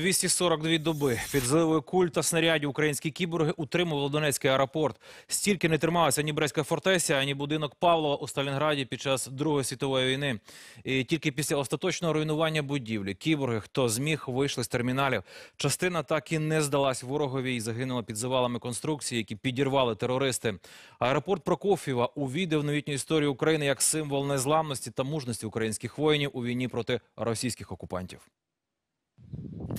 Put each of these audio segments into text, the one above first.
242 доби під зливою куль та снарядів українські кіборги утримували Донецький аеропорт. Стільки не трималася ні Брестська фортеця, ані будинок Павлова у Сталінграді під час Другої світової війни. І тільки після остаточного руйнування будівлі кіборги, хто зміг, вийшли з терміналів. Частина так і не здалась ворогові і загинула під завалами конструкції, які підірвали терористи. Аеропорт Прокоф'єва увійде новітню історію України як символ незламності та мужності українських воїнів у війні проти російських окупантів.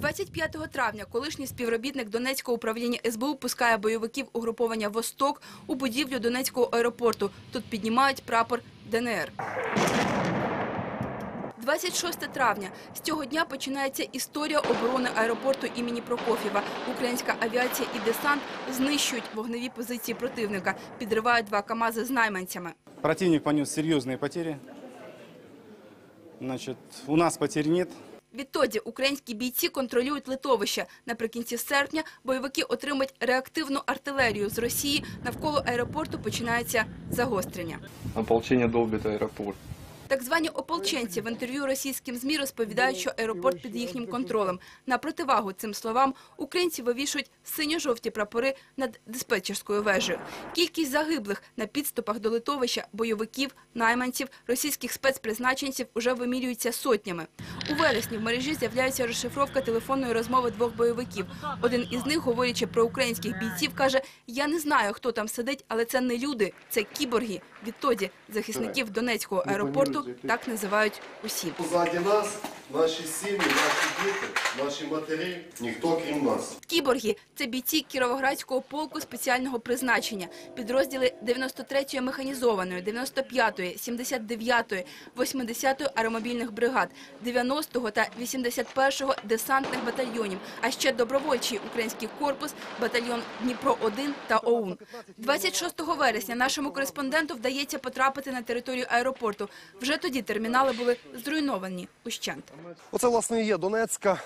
25 травня колишній співробітник Донецького управління СБУ пускає бойовиків угруповання «Восток» у будівлю Донецького аеропорту. Тут піднімають прапор ДНР. 26 травня. З цього дня починається історія оборони аеропорту імені Прокоф'єва. Українська авіація і десант знищують вогневі позиції противника, підривають два КАМАЗи з найманцями. Противник понес серьезные потери. Значит, у нас потерь нет. Відтоді українські бійці контролюють литовище. Наприкінці серпня бойовики отримують реактивну артилерію з Росії. Навколо аеропорту починається загострення. Ополчення долбить аэропорт. Так звані ополченці в інтерв'ю російським ЗМІ розповідають, що аеропорт під їхнім контролем. На противагу цим словам українці вивішують синьо-жовті прапори над диспетчерською вежею. Кількість загиблих на підступах до литовища бойовиків, найманців, російських спецпризначенців уже вимірюється сотнями. У вересні в мережі з'являється розшифровка телефонної розмови двох бойовиків. Один із них, говорячи про українських бійців, каже: «Я не знаю, хто там сидить, але це не люди, це кіборги». Відтоді захисників Донецького аеропорту так називають усі. Позаді нас наші сім'ї, наші діти, наші матері, ніхто крім нас. Кіборги – це бійці Кіровоградського полку спеціального призначення, підрозділи 93-ї механізованої, 95-ї, 79-ї, 80-ї аеромобільних бригад, 90-го та 81-го десантних батальйонів, а ще добровольчий український корпус, батальйон Дніпро-1 та ОУН. 26 вересня нашому кореспонденту вдається потрапити на територію аеропорту. Вже тоді термінали були зруйновані ущент. Оце, власне, і є Донецька,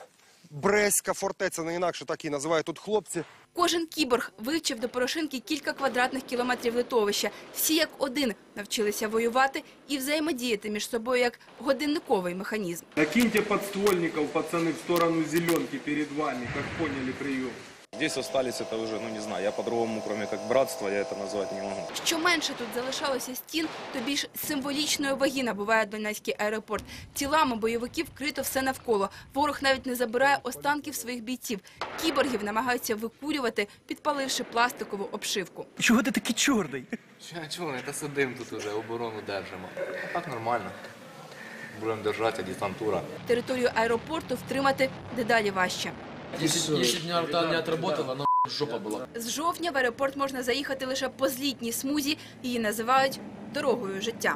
Бреська фортеця, не інакше так і називають тут хлопці. Кожен кіборг вивчив до Порошинки кілька квадратних кілометрів литовища. Всі як один навчилися воювати і взаємодіяти між собою як годинниковий механізм. Накиньте підствольників, пацани, в сторону зеленки перед вами, як поняли прием. Здесь остались это уже, ну не знаю, я по-другому, кроме как братство, я это назвать не могу. Що менше тут залишалося стін, то більш символічної ваги набуває Донецький аеропорт. Тілами бойовиків вкрито все навколо. Ворог навіть не забирає останків своїх бійців. Кіборгів намагаються викурювати, підпаливши пластикову обшивку. Чого ти такий чорний? Чого не та сидим тут уже, оборону держимо. А так нормально. Будемо держати, десантура. Територію аеропорту втримати дедалі важче. Якщо, якщо б арта не отработала, на жопа була. З жовтня в аеропорт можна заїхати лише по злітній смузі. Її називають дорогою життя.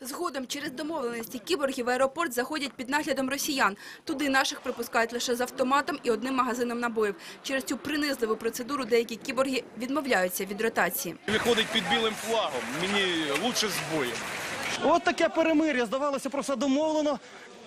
Згодом через домовленості кіборгів в аеропорт заходять під наглядом росіян. Туди наших припускають лише з автоматом і одним магазином набоїв. Через цю принизливу процедуру деякі кіборги відмовляються від ротації. Виходить під білим флагом, мені лучше з боєм. От таке перемир'я, здавалося, про все домовлено.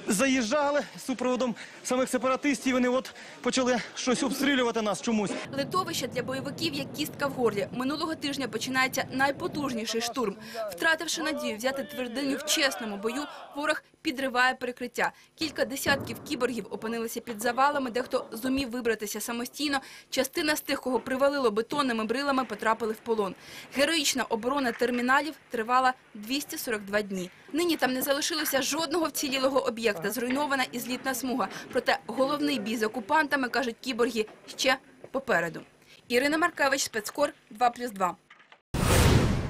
Заїжджали супроводом самих сепаратистів, вони от почали щось обстрілювати нас чомусь. Литовище для бойовиків як кістка в горлі. Минулого тижня починається найпотужніший штурм. Втративши надію взяти твердиню в чесному бою, ворог підриває перекриття. Кілька десятків кіборгів опинилися під завалами, дехто зумів вибратися самостійно. Частина з тих, кого привалило бетонними брилами, потрапили в полон. Героїчна оборона терміналів тривала 242 дні. Нині там не залишилося жодного вцілілого об'єкта, зруйнована і злітна смуга. Проте головний бій з окупантами, кажуть кіборги, ще попереду. Ірина Маркевич, спецкор 2+,2.